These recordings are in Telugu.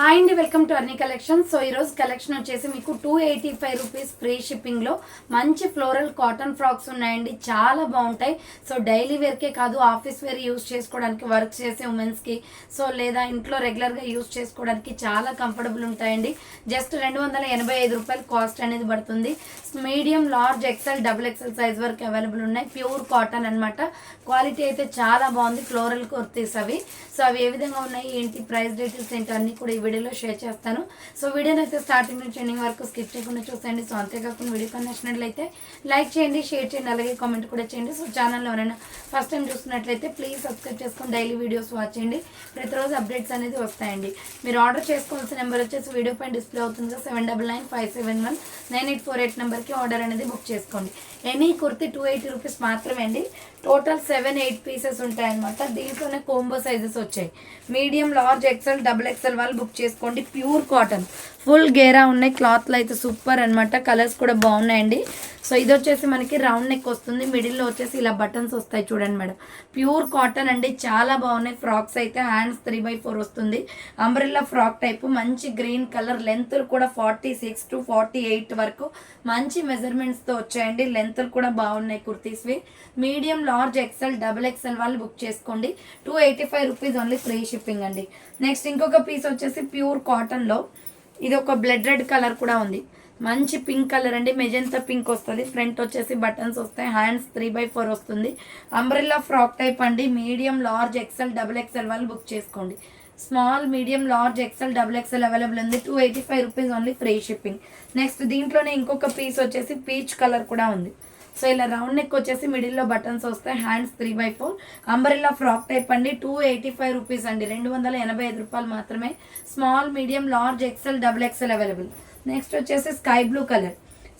హాయ్ అండి welcome to Arni collection so ఈరోజు కలెక్షన్ వచ్చేసి మీకు two eighty five rupees free షిప్పింగ్లో మంచి ఫ్లోరల్ కాటన్ ఫ్రాక్స్ ఉన్నాయండి. చాలా బాగుంటాయి. సో డైలీ వేర్కే కాదు ఆఫీస్ వేర్ యూస్ చేసుకోవడానికి వర్క్ చేసే ఉమెన్స్కి సో లేదా ఇంట్లో రెగ్యులర్గా యూస్ చేసుకోవడానికి చాలా కంఫర్టబుల్ ఉంటాయండి. జస్ట్ రెండు వందల ఎనభై ఐదు రూపాయలు కాస్ట్ అనేది పడుతుంది. Medium large XL double XL size వరకు అవైలబుల్ ఉన్నాయి. ప్యూర్ కాటన్ అన్నమాట. క్వాలిటీ అయితే చాలా బాగుంది ఫ్లోరల్ కుర్తీస్ అవి. సో అవి ఏ విధంగా ఉన్నాయి ఏంటి ప్రైస్ డీటెయిల్స్ ఏంటి అన్ని కూడా వీడియోలో షేర్ చేస్తాను. సో వీడియోని అయితే స్టార్టింగ్ నుంచి ఎండింగ్ వరకు స్కిప్ చేయకుండా చూసేయండి. సో అంతేకాకుండా వీడియో కానీ నచ్చినట్లయితే లైక్ చేయండి షేర్ చేయండి అలాగే కామెంట్ కూడా చేయండి. సో ఛానల్లో ఎవరైనా ఫస్ట్ టైం చూస్తున్నట్లయితే ప్లీజ్ సబ్స్క్రైబ్ చేసుకొని డైలీ వీడియోస్ వాచ్ చేయండి. ప్రతిరోజు అప్డేట్స్ అనేది వస్తాయండి. మీరు ఆర్డర్ చేసుకోవాల్సిన నెంబర్ వచ్చేసి వీడియో పైన డిస్ప్లే అవుతుంది seven double nine five seven one nine eight four eight నెంబర్కి ఆర్డర్ అనేది బుక్ చేసుకోండి. Any kurti two eighty rupees మాత్రమే అండి. టోటల్ సెవెన్ ఎయిట్ పీసెస్ ఉంటాయి అనమాట దీంట్లోనే కోంబో సైజెస్ వచ్చాయి. Medium large XL double XL వాళ్ళు బుక్ చేసుకోండి. Pure cotton. ఫుల్ గేరా ఉన్నాయి. క్లాత్లు అయితే సూపర్ అనమాట కలర్స్ కూడా బాగున్నాయండి. సో ఇది వచ్చేసి మనకి రౌండ్ నెక్ వస్తుంది. మిడిల్లో వచ్చేసి ఇలా బటన్స్ వస్తాయి చూడండి మేడం. ప్యూర్ కాటన్ అండి. చాలా బాగున్నాయి. ఫ్రాక్స్ అయితే హ్యాండ్స్ త్రీ బై ఫోర్ వస్తుంది. Umbrella frock type. మంచి గ్రీన్ కలర్. లెంత్ కూడా forty six to forty eight వరకు మంచి మెజర్మెంట్స్తో వచ్చాయండి. లెంత్ కూడా బాగున్నాయి కుర్తీస్వి medium large XL double XL వాళ్ళు బుక్ చేసుకోండి. Two eighty five rupees only free shipping అండి. నెక్స్ట్ ఇంకొక పీస్ వచ్చేసి ప్యూర్ కాటన్లో ఇది ఒక బ్లడ్ రెడ్ కలర్ కూడా ఉంది. మంచి పింక్ కలర్ అండి. మెజెంతా పింక్ వస్తుంది. ఫ్రంట్ వచ్చేసి బటన్స్ వస్తాయి. హ్యాండ్స్ త్రీ బై ఫోర్ వస్తుంది. అంబ్రెల్లా ఫ్రాక్ టైప్ అండి. Medium large XL double XL వాళ్ళు బుక్ చేసుకోండి. Small medium large XL double XL available ఉంది. Two eighty five rupees only free shipping. Next దీంట్లోనే ఇంకొక పీస్ వచ్చేసి పీచ్ కలర్ కూడా ఉంది. సో ఇలా రౌండ్ నెక్ వచ్చేసి మిడిల్లో బటన్స్ వస్తాయి. Hands three by four umbrella frock type అండి. టూ ఎయిటీ ఫైవ్ రూపీస్ అండి. రెండు వందల ఎనభై ఐదు రూపాయలు మాత్రమే. Small medium large XL double XL available next వచ్చేసి sky blue colour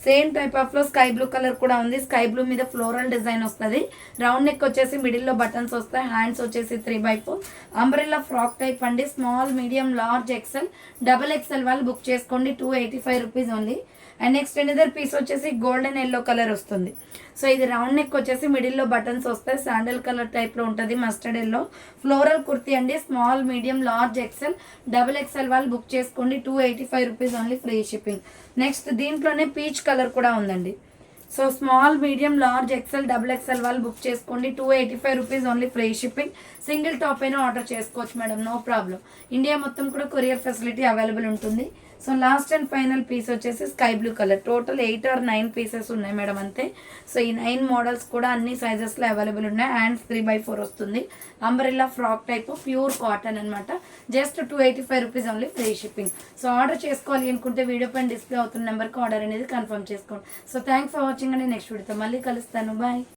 same type ఆఫ్లో స్కై బ్లూ కలర్ కూడా ఉంది. స్కై బ్లూ మీద ఫ్లోరల్ డిజైన్ వస్తుంది. రౌండ్ నెక్ వచ్చేసి మిడిల్లో బటన్స్ వస్తాయి. హ్యాండ్స్ వచ్చేసి three by four. Umbrella frock type అండి. Small medium large XL double XL వాళ్ళు బుక్ చేసుకోండి. టూ ఎయిటీ ఫైవ్ రూపీస్ ఉంది అండ్ నెక్స్ట్ ఎనిదర్ పీస్ వచ్చేసి గోల్డెన్ ఎల్లో కలర్ వస్తుంది. సో ఇది రౌండ్ నెక్ వచ్చేసి మిడిల్లో బటన్స్ వస్తాయి. శాండల్ కలర్ టైప్లో ఉంటుంది. Mustard yellow. ఫ్లోరల్ కుర్తీ అండి. Small medium large XL double XL వాళ్ళు బుక్ చేసుకోండి. Two eighty five rupees only free shipping. Next దీంట్లోనే పీచ్ కలర్ కూడా ఉందండి. So small medium large XL double XL వాళ్ళు బుక్ చేసుకోండి. Two eighty five rupees only free shipping single top అయినా ఆర్డర్ చేసుకోవచ్చు మేడం నో ప్రాబ్లం ఇండియా మొత్తం కూడా కొరియర్ ఫెసిలిటీ అవైలబుల్ ఉంటుంది. So last and final piece వచ్చేసి sky blue colour total eight or nine pieces ఉన్నాయి మేడం అంతే. సో ఈ నైన్ మోడల్స్ కూడా అన్ని సైజెస్లో అవైలబుల్ ఉన్నాయి. హ్యాండ్స్ త్రీ బై ఫోర్ వస్తుంది. Umbrella frock type pure cotton అనమాట just two eighty five rupees only free shipping so order చేసుకోవాలి అనుకుంటే వీడియో పైన డిస్ప్లే అవుతున్న నెంబర్కి ఆర్డర్ అనేది కన్ఫర్మ్ చేసుకోండి. సో థ్యాంక్స్ ఫర్ వాచింగ్ అండి. నెక్స్ట్ వీడియోతో మళ్ళీ కలుస్తాను. బాయ్